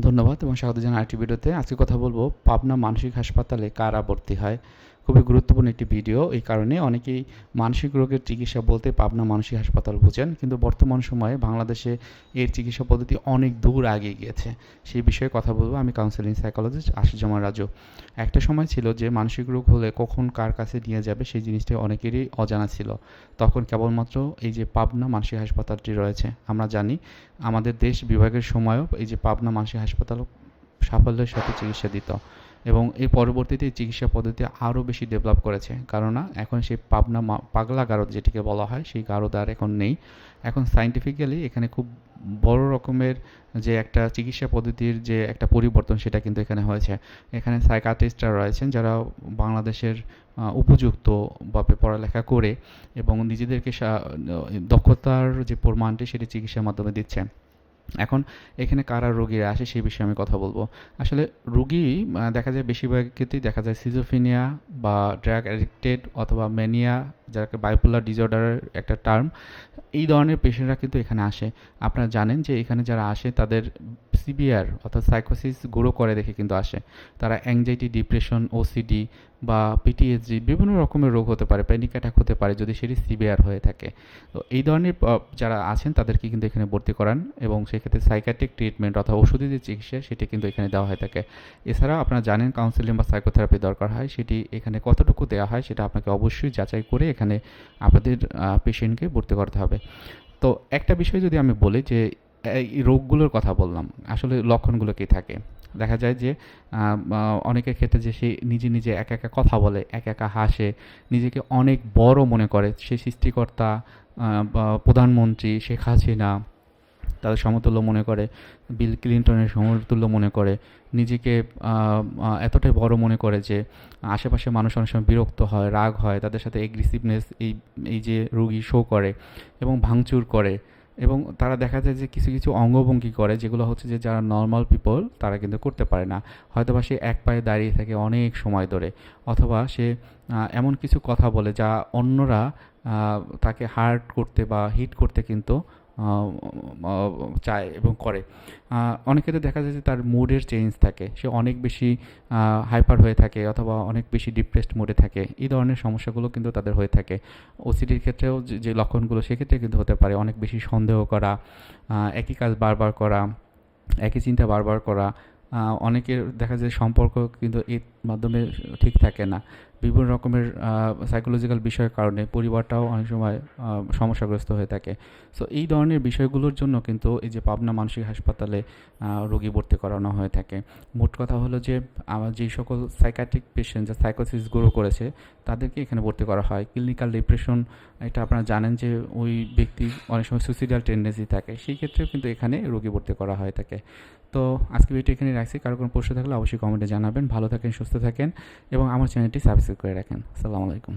ধন্যবাদ এবং স্বাগত জানাই আরেকটি ভিডিওতে। আজকে কথা বলব পাবনা মানসিক হাসপাতালে কারা ভর্তি হয়? খুবই গুরুত্বপূর্ণ একটি ভিডিও। এই কারণে অনেকেই মানসিক রোগের চিকিৎসা বলতে পাবনা মানসিক হাসপাতাল বুঝেন। কিন্তু বর্তমান সময়ে বাংলাদেশে এর চিকিৎসা পদ্ধতি অনেক দূর এগিয়ে গিয়েছে। সেই বিষয়ে কথা বলব। আমি কাউন্সিলিং সাইকোলজিস্ট আশিজামা রাজু। একটা সময় ছিল যে মানসিক রোগ হলে কখন কার কাছে নিয়ে যাবে সেই জিনিসটা অনেকেরই অজানা ছিল। তখন কেবলমাত্র এই যে পাবনা মানসিক হাসপাতালটি রয়েছে। আমরা জানি আমাদের দেশ বিভাগের সময়ও এই যে পাবনা মানসিক হাসপাতাল সাফল্যের সাথে চিকিৎসা দিত এবং এর পরবর্তীতে চিকিৎসা পদ্ধতি আরও বেশি ডেভেলপ করেছে। কেননা এখন সেই পাবনা পাগলা গারদ যেটিকে বলা হয় সেই গারদ আর এখন নেই। এখন সাইন্টিফিক্যালি এখানে খুব বড় রকমের যে একটা চিকিৎসা পদ্ধতির যে একটা পরিবর্তন সেটা কিন্তু এখানে হয়েছে। এখানে সাইকাটিস্টরা রয়েছেন যারা বাংলাদেশের আহ, উপযুক্তভাবে পড়ালেখা করে এবং নিজেদেরকে দক্ষতার যে প্রমাণটি সেটি চিকিৎসার মাধ্যমে দিচ্ছে এখন এখানে কারা রোগীরা আসে সেই বিষয়ে আমি কথা বলব। আসলে রুগী দেখা যায় বেশিরভাগ ক্ষেত্রেই দেখা যায় সিজোফিনিয়া বা ড্রাগ অ্যাডিক্টেড অথবা ম্যানিয়া যাকে বাইপোলার ডিসঅর্ডারের একটা টার্ম এই ধরনের পেশেন্টরা কিন্তু এখানে আসে। আপনারা জানেন যে এখানে যারা আসে, তাদের সিভিয়ার অর্থাৎ সাইকোসিস গ্রো করে দেখে কিন্তু আসে। তারা অ্যাংজাইটি ডিপ্রেশন ওসিডি বা পিটিএসডি বিভিন্ন রকমের রোগ হতে পারে প্যানিক অ্যাটাক হতে পারে, যদি সেটি সিভিয়ার হয়ে থাকে। তো এই ধরনের যারা আছেন, তাদেরকে কিন্তু এখানে ভর্তি করান এবং সেক্ষেত্রে সাইকাট্রিক ট্রিটমেন্ট অথবা ওষুধের যে চিকিৎসা, সেটি কিন্তু এখানে দেওয়া হয়ে থাকে। এছাড়াও আপনারা জানেন কাউন্সিলিং বা সাইকোথেরাপি দরকার হয়, সেটি এখানে কতটুকু দেওয়া হয়, সেটা আপনাকে অবশ্যই যাচাই করে এখানে আপনাদের পেশেন্টকে ভর্তি করতে হবে। তো একটা বিষয় যদি আমি বলি যে, এই রোগগুলোর কথা বললাম, আসলে লক্ষণগুলো কী থাকে? দেখা যায় যে অনেকের ক্ষেত্রে যে সে নিজে নিজে একা একা কথা বলে, একা একা হাসে, নিজেকে অনেক বড় মনে করে। সে সৃষ্টিকর্তা প্রধানমন্ত্রী, শেখ হাসিনা তাদের সমতুল্য মনে করে, বিল ক্লিন্টনের সমতুল্য মনে করে, নিজেকে এতটাই বড় মনে করে যে আশেপাশে মানুষ অনেক সময় বিরক্ত হয়, রাগ হয়, তাদের সাথে এগ্রেসিভনেস এই এই যে রুগী শো করে এবং ভাঙচুর করে এবং তারা দেখা যায় যে কিছু কিছু অঙ্গভঙ্গি করে যেগুলো হচ্ছে যে যারা নর্মাল পিপল তারা কিন্তু করতে পারে না। হয়তোবা সে এক পায়ে দাঁড়িয়ে থাকে অনেক সময় ধরে অথবা সে এমন কিছু কথা বলে যা অন্যরা তাকে হার্ট করতে বা হিট করতে কিন্তু চায় এবং করে। অনেক ক্ষেত্রে দেখা যায় যে তার মুডের চেঞ্জ থাকে। সে অনেক বেশি হাইপার হয়ে থাকে অথবা অনেক বেশি ডিপ্রেসড মুডে থাকে। এই ধরনের সমস্যাগুলো কিন্তু তাদের হয়ে থাকে। ওসিডির ক্ষেত্রেও যে লক্ষণগুলো সেক্ষেত্রে কিন্তু হতে পারে। অনেক বেশি সন্দেহ করা একই কাজ বারবার করা, একই চিন্তা বারবার করা অনেকের দেখা যায় সম্পর্ক কিন্তু এর মাধ্যমে ঠিক থাকে না। বিভিন্ন রকমের সাইকোলজিক্যাল বিষয়ের কারণে পরিবারটাও অনেক সময় সমস্যাগ্রস্ত হয়ে থাকে। সো এই ধরনের বিষয়গুলোর জন্য কিন্তু এই যে পাবনা মানসিক হাসপাতালে রোগী ভর্তি করানো হয়ে থাকে। মোট কথা হলো যে, আমার যেই সকল সাইকাট্রিক পেশেন্ট যা সাইকোসিস গ্রো করেছে, তাদেরকে এখানে ভর্তি করা হয়। ক্লিনিক্যাল ডিপ্রেশন এটা আপনারা জানেন যে, ওই ব্যক্তি অনেক সময় সুইসাইডাল টেন্ডেন্সি থাকে। সেই ক্ষেত্রেও কিন্তু এখানে রোগী ভর্তি করা হয়ে থাকে। তো আজকে ভিডিও এখানে রাখছি। কারও কোনো প্রশ্ন থাকলে অবশ্যই কমেন্টে জানাবেন। ভালো থাকেন, সুস্থ থাকেন এবং আমার চ্যানেলটি সাবস্ক্রাইব করে রাখেন। আসসালামু আলাইকুম।